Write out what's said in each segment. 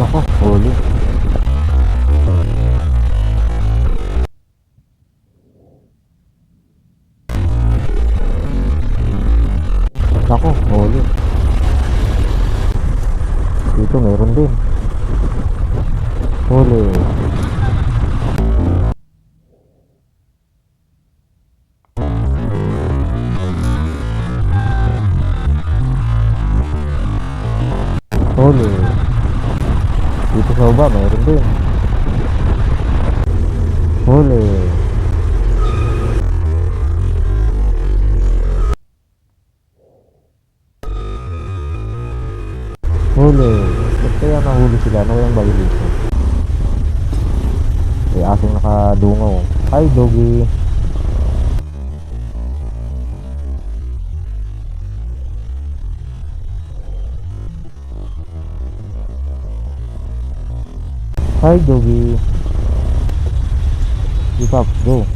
Nako, huli. Nako, huli. Meron din. Dito sa baba, meron din. Huli. Huli. Ba't kaya nahuli sila? Ano kayang violation? Eh, asong nakadungaw. Hi, doggy. Hi, doggy. Keep up, go.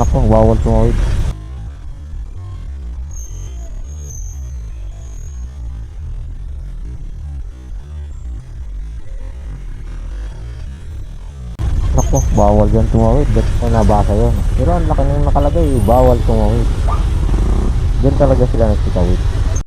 Ako, bawal tumawid. Nako, bawal dyan tumawid. Ba't ko nabasa yun? Pero ang laki nung nakalagay, bawal tumawid. Diyan talaga sila nagtitawid.